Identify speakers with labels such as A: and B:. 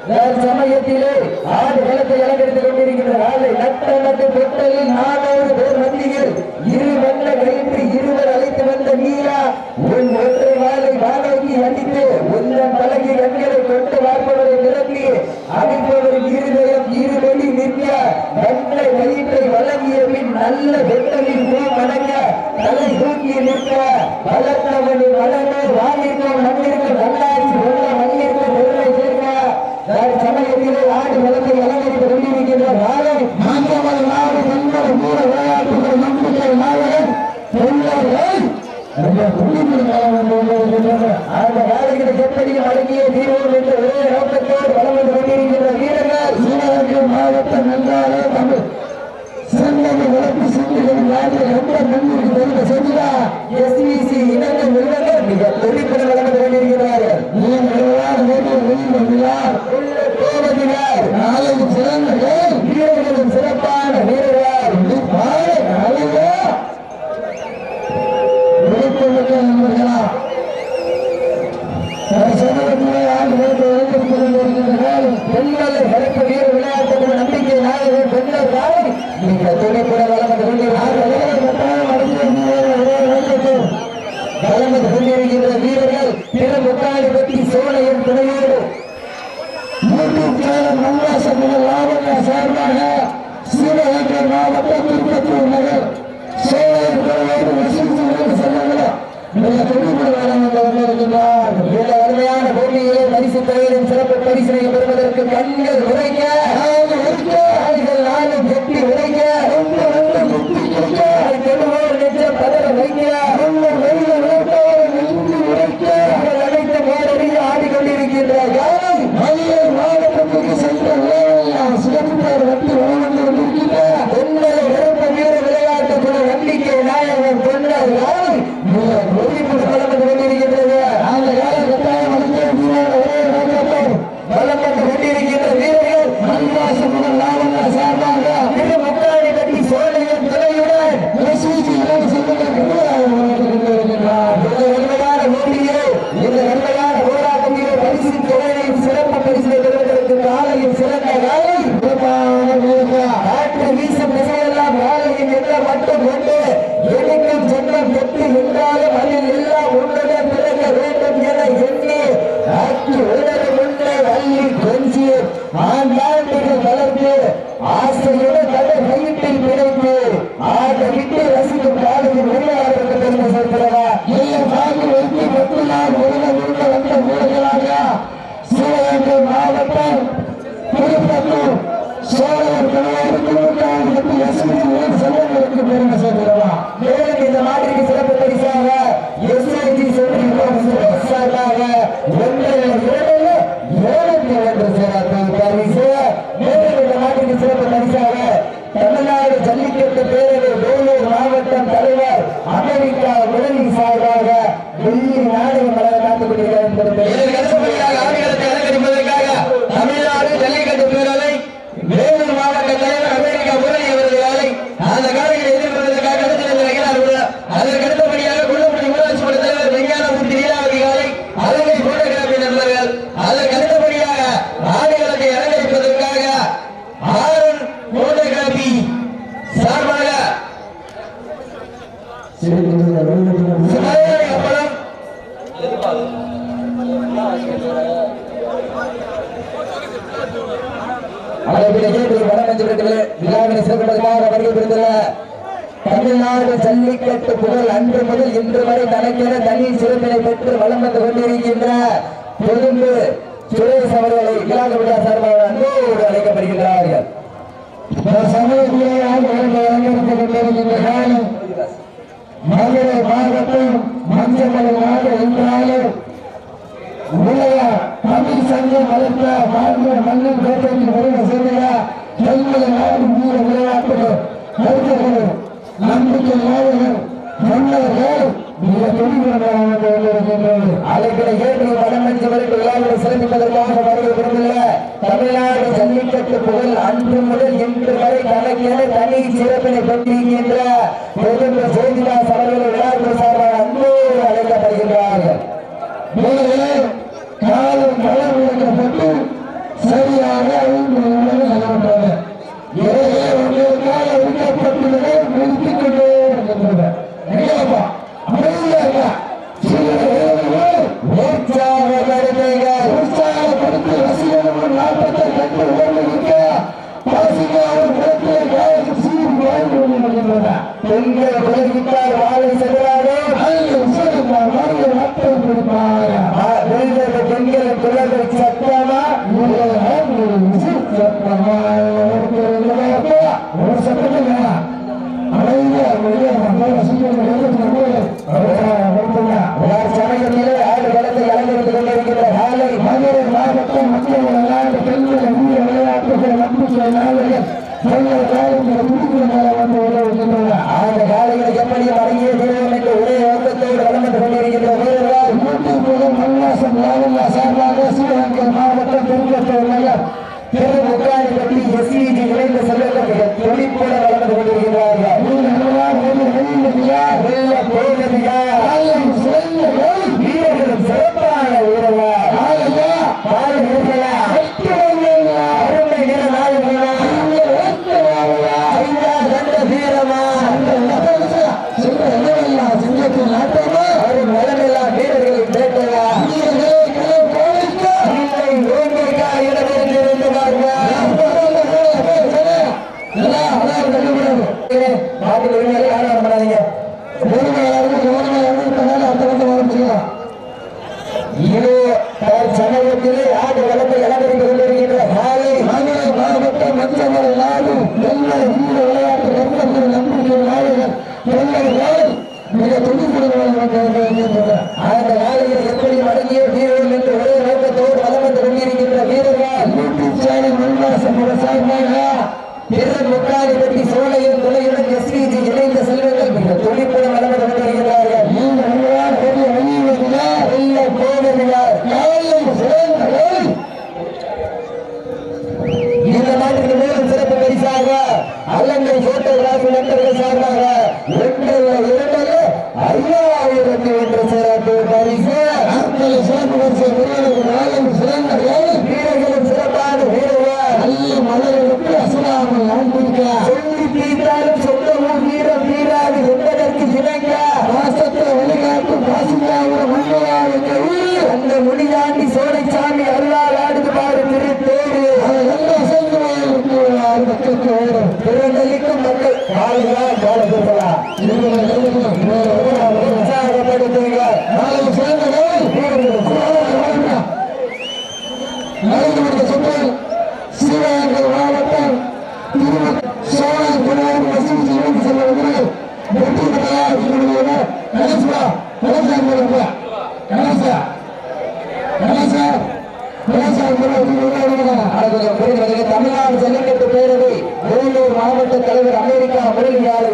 A: சமயத்திலே ஆடு பலத்தை இலக்கெடுத்துக் கொண்டிருக்கின்ற ஆளை நட்ட நட்டு பொட்டலில் நானூறு பேர் மத்தியில் இரு வண்ண கயிற்று இருவர் அழைத்து வந்த நீரா உன் ஒற்றை வாளை வானோக்கி அடித்து உந்தன் பழகி கண்களை சமயத்திலே ஆடு வளத்தை அலங்கரித்து கொண்டிருக்கின்ற நாளை மாந்தமல் நாடு என்பது மூல விளையாட்டுகள் நம்பிக்கை நாயகன் தொழிலாளர்கள் அந்த புள்ளிகள் அடங்கிய தீர்வோம் என்ற ஒரே நோக்கத்தோடு வளம் வந்து கொண்டிருக்கின்ற வீரர்கள் சிவகங்கை மாவட்டம் என்றாலே தமிழ் சிறந்தது வளர்ப்பு சிந்துகள் நாடு ரொம்ப நன்மைக்கு தெரிந்த செய்தியா எஸ்பிசி இனங்கள் நிறுவனம் மிக துடிப்புடன் வளர்ந்து கொண்டிருக்கிறார்கள் நீங்கள் வெளியிடுகிறார் உள்ள கோபத்தினார் நாளைக்கு சிறந்த வீரர்களும் சிறப்பான வீரர்கள் பாரு நாளையா விழிப்புணர்வு நண்பர்களா பெண்களை வளர்ப்பு வீர விளையாட்டுகள் நம்பிக்கை நாயகர் பெண்கள் தாய் நீங்க துணைப்புற வளர்ந்து வளர்ந்து கொண்டிருக்கின்ற வீரர்கள் பிற முக்காடு பற்றி சோழையின் துணையோடு நூற்றுக்காலம் நல்லாசங்கள் லாபங்க சார்பாக சிவகங்கை மாவட்டம் திருப்பத்தூர் நகர் சோழையின் துணையோடு வசூல் செல்லுங்கள் மிக துணிவுடன் வளர்ந்து கொண்டிருக்கிறார் மிக அருமையான பூமியிலே பரிசு தலைவரின் சிறப்பு பரிசினை பெறுவதற்கு கண்கள் உரைக்க ஆட்ட விட்டு ரசிக்கும் காலையில் உரிமையாளருக்கு பெருமை சேர்க்கிறதா இல்லை வாங்கி வைத்து பத்து நாள் உலக உள்ள வந்த வீரர்களாக சிவகங்கை மாவட்டம் திருப்பத்தூர் சோழர் செல்வங்களுக்கு பெருமை சேர்க்கிறதா மேலும் இந்த நாட்டிற்கு சிறப்பு பரிசாக எஸ்ஐடி சார்பாக ஒன்றை இரண்டு ஏழு ஒன்று சிறப்பு பரிசு மேலும் இந்த நாட்டிற்கு சிறப்பு பரிசாக தமிழ்நாடு ஜல்லிக்கட்டு பேரவை வேலூர் மாவட்டம் தலைவர் விழாவினை வருகை புரிந்துள்ள தமிழ்நாடு ஜல்லிக்கட்டு புகழ் அன்று முதல் இன்று வரை தனக்கென தனி சிறப்பினை பெற்று வளம் வந்து கொண்டிருக்கின்ற கொழும்பு சுரேஷ் அவர்களை இலாக விழா சார்பாக அன்போடு அழைக்கப்படுகின்றார்கள். மதுரை மாவட்டம் மஞ்சள் என்றாலும் உலக தமிழ் சங்கம் வளர்த்த மண்ணின் கோட்டையில் வருகை செய்த கல்வியை நாடு வீர விளையாட்டுகள் கருத்துகள் நம்பிக்கை மன்னர்கள் மிக அலைகளை வரைக்கும் விழாவை சிறப்பிப்பதற்காக வருகை தமிழ்நாடு ஜல்லிக்கட்டு புகழ் அன்று முதல் இன்று வரை தனக்கென தனி சிறப்பினை பெற்றிருக்கின்ற பொதும அவர்கள் விழாவுக்கு சார்பாக அன்போடு அழைக்கப்படுகின்றார்கள். மேலே காலம் களம் விளக்கப்பட்டு குழந்தை
B: எங்கே விலகிட்டார் வாழை
A: செல்கிறாரோ பெண்களை குழந்தை சத்தமா சத்தமா ஒரு சத்தமே
B: வேணாம் மாவட்டம் மக்கள் விளையாட்டு நம்பிக்கை நாளைகள் எங்கள் காலங்களை துடிக்கிற வந்து
A: திரு பெரிய முக்காலி பற்றி சோழையின் துணையுடன் போவதில்லை
B: காலையில் சிறந்த
A: இந்த நாட்டுக்கு மேலும் சிறப்பு பரிசாக அல்லங்கை போட்டோகிராஃபி நண்பர்கள் சார்பாக இரண்டல்ல இரண்டல்ல ஐயாயிரத்தி ஒன்று சிறப்பு பரிசு.
B: சிறப்பு வரிசை நாலு சிறந்த ஓடும்
A: பிறந்தளிக்கும் மக்கள் காலைகளா காலங்களா உற்சாகப்படுத்துங்க
B: நாளை சிறந்த வேலை
A: வீரர்களும்
B: சிவகங்கை மாவட்டம் சோழன் குணம் வசூல் இணைந்து செல்வதற்கு வெற்றி பெறலாம் கணேசா கணேசா கணேசா கணேசா கணேசா
A: தமிழ்நாடு ஜல்லிக்கட்டு பேரவை மாவட்ட தலைவர் அமெரிக்கா முரளியாறு